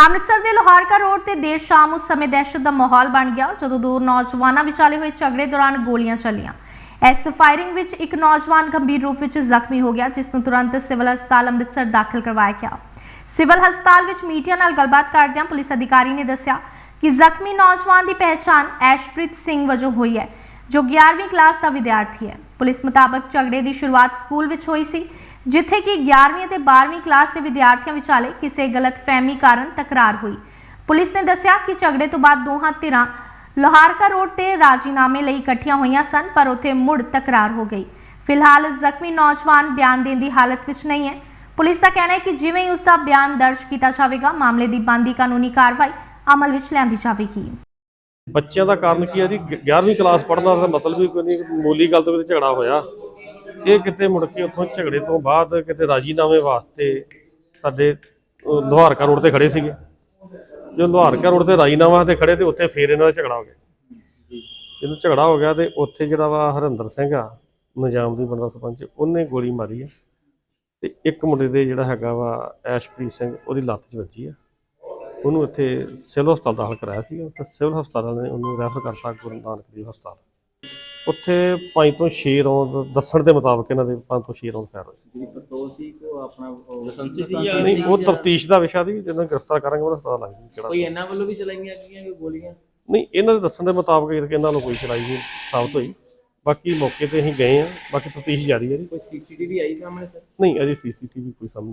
ਅੰਮ੍ਰਿਤਸਰ ਦੇ ਲੋਹਾਰਕਾ ਰੋਡ ਤੇ ਦੇਰ ਸ਼ਾਮ ਉਸ ਸਮੇਂ ਦਹਿਸ਼ਤ ਦਾ ਮਾਹੌਲ ਬਣ ਗਿਆ, ਜਦੋਂ ਦੋ ਨੌਜਵਾਨਾਂ ਵਿਚਾਲੇ ਹੋਏ ਝਗੜੇ ਦੌਰਾਨ ਗੋਲੀਆਂ ਚੱਲੀਆਂ। ਇਸ ਫਾਇਰਿੰਗ ਵਿੱਚ ਇੱਕ ਨੌਜਵਾਨ ਗੰਭੀਰ ਰੂਪ ਵਿੱਚ ਜ਼ਖਮੀ ਹੋ ਗਿਆ, ਜਿਸ ਨੂੰ ਤੁਰੰਤ ਸਿਵਲ ਹਸਪਤਾਲ ਅੰਮ੍ਰਿਤਸਰ ਦਾਖਲ ਕਰਵਾਇਆ ਗਿਆ। ਸਿਵਲ ਹਸਪਤਾਲ ਵਿੱਚ ਮੀਡੀਆ ਨਾਲ ਗੱਲਬਾਤ ਕਰਦਿਆਂ ਪੁਲਿਸ ਅਧਿਕਾਰੀ ਨੇ ਦੱਸਿਆ ਕਿ ਜ਼ਖਮੀ ਨੌਜਵਾਨ ਦੀ ਪਹਿਚਾਣ ਐਸ਼ਪ੍ਰੀਤ ਸਿੰਘ ਵਜੋਂ ਹੋਈ ਹੈ, ਜੋ 11ਵੀਂ ਕਲਾਸ ਦਾ ਵਿਦਿਆਰਥੀ ਹੈ। ਪੁਲਿਸ ਮੁਤਾਬਕ ਝਗੜੇ ਦੀ ਸ਼ੁਰੂਆਤ ਸਕੂਲ ਵਿੱਚ ਹੋਈ ਸੀ ਜਿੱਥੇ ਕਿ 11ਵੀਂ ਅਤੇ 12ਵੀਂ ਕਲਾਸ ਦੇ ਵਿਦਿਆਰਥੀਆਂ ਵਿਚਾਲੇ ਕਿਸੇ ਗਲਤਫਹਿਮੀ ਕਾਰਨ ਤਕਰਾਰ ਹੋਈ। ਪੁਲਿਸ ਨੇ ਦੱਸਿਆ ਕਿ ਝਗੜੇ ਤੋਂ ਬਾਅਦ ਦੋਹਾਂ ਧਿਰਾਂ ਲੋਹਾਰਕਾ ਰੋਡ ਤੇ ਰਾਜੀਨਾਮੇ ਲਈ ਇਕੱਠੀਆਂ ਹੋਈਆਂ ਸਨ, ਪਰ ਉੱਥੇ ਮੁੜ ਤਕਰਾਰ ਹੋ ਗਈ। ਫਿਲਹਾਲ ਜ਼ਖਮੀ ਨੌਜਵਾਨ ਬਿਆਨ ਦੇਣ ਦੀ ਹਾਲਤ ਵਿੱਚ ਨਹੀਂ ਹੈ। ਪੁਲਿਸ ਦਾ ਕਹਿਣਾ ਹੈ ਕਿ ਜਿਵੇਂ ਹੀ ਉਸ ਦਾ ਬਿਆਨ ਦਰਜ ਕੀਤਾ ਜਾਵੇਗਾ, ਮਾਮਲੇ ਦੀ ਬਣਦੀ ਕਾਨੂੰਨੀ ਕਾਰਵਾਈ ਅਮਲ ਵਿੱਚ ਲਿਆਂਦੀ ਜਾਵੇਗੀ। ਬੱਚਿਆਂ ਦਾ ਕਾਰਨ ਕੀ ਹੈ ਜੀ? 11ਵੀਂ ਕਲਾਸ ਪੜ੍ਹਨਾ ਦਾ ਮਤਲਬ ਵੀ ਕੋਈ ਨਹੀਂ, ਮੂਲੀ ਗੱਲ ਤੋਂ ਕਿਤੇ ਝਗੜਾ ਹੋਇਆ। ਇਹ ਕਿਤੇ ਮੁੜ ਕੇ ਉੱਥੋਂ ਝਗੜੇ ਤੋਂ ਬਾਅਦ ਕਿਤੇ ਰਾਜੀਨਾਮੇ ਵਾਸਤੇ ਸਾਡੇ ਅਹ, ਰੋਡ ਤੇ ਖੜੇ ਸੀਗੇ। ਜੋ ਲੁਹਾਰਕਾ ਰੋਡ ਤੇ ਰਾਜੀਨਾਮਾ ਤੇ ਖੜੇ ਤੇ ਉੱਥੇ ਫੇਰ ਇਹਨਾਂ ਦਾ ਝਗੜਾ ਹੋ ਗਿਆ। ਜਦੋਂ ਝਗੜਾ ਹੋ ਗਿਆ ਤੇ ਉੱਥੇ ਜਿਹੜਾ ਵਾ ਹਰਿੰਦਰ ਸਿੰਘ ਆ ਨਿਜ਼ਾਮ ਦੀ ਬੰਦਾ ਸਰਪੰਚ ਉਹਨੇ ਗੋਲੀ ਮਾਰੀ ਆ। ਤੇ ਇੱਕ ਮੁੰਡੇ ਦੇ ਜਿਹੜਾ ਹੈਗਾ ਵਾ ਐਸ਼ਪ੍ਰੀਤ ਸਿੰਘ ਉਹਦੀ ਲੱਤ 'ਚ ਵੱਜੀ ਆ। ਉਹਨੂੰ ਇੱਥੇ ਸਿਵਲ ਹਸਪਤਾਲ ਦਾਖਲ ਕਰਾਇਆ ਸੀ ਤੇ ਸਿਵਲ ਹਸਪਤਾਲ ਨੇ ਉਹਨੂੰ ਰੈਫਰ ਕਰਤਾ ਗੁਰੂ ਨਾਨਕ ਦੇਵ ਹਸਪਤਾਲ। ਉੱਥੇ ਪੰਜ ਤੋਂ 6 ਰੌਂਦ ਦੱਸਣ ਦੇ ਮੁਤਾਬਕ ਇਹਨਾਂ ਦੇ ਪੰਜ ਤੋਂ 6 ਰੌਂਦ ਫਾਇਰ ਹੋਏ ਜਿਹੜੀ ਪਿਸਤੌਲ ਸੀ ਕੋ ਆਪਣਾ ਲਾਇਸੈਂਸੀ ਸੀ ਜਾਂ- ਨਹੀਂ ਉਹ ਤਫਤੀਸ਼ ਦਾ ਵਿਸ਼ਾ ਦੀ ਜਦੋਂ ਗ੍ਰਿਫਤਾਰ ਕਰਾਂਗੇ ਉਹਦਾ ਪਤਾ ਲੱਗ ਜੂ ਕਿਹੜਾ ਕੋਈ ਇਹਨਾਂ ਵੱਲੋਂ ਵੀ ਚਲਾਈਆਂ ਗਈਆਂ ਕੋਈ ਗੋਲੀਆਂ? ਨਹੀਂ ਇਹਨਾਂ ਦੇ ਦੱਸਣ ਦੇ ਮੁਤਾਬਕ ਇਹ ਕਿ ਇਹਨਾਂ ਨੂੰ ਕੋਈ ਚਲਾਈ ਨਹੀਂ ਸਾਬਤ ਹੋਈ। ਬਾਕੀ ਮੌਕੇ ਤੇ ਅਸੀਂ ਗਏ ਆ ਬਾਕੀ ਤਫਤੀਸ਼ ਜਾਰੀ ਹੈ ਜੀ। ਕੋਈ ਸੀਸੀਟੀਵੀ ਆਈ ਸਾਹਮਣੇ ਸਰ? ਨਹੀਂ ਅਜੇ ਸੀਸੀਟੀਵੀ ਕੋਈ ਸਾਹਮਣੇ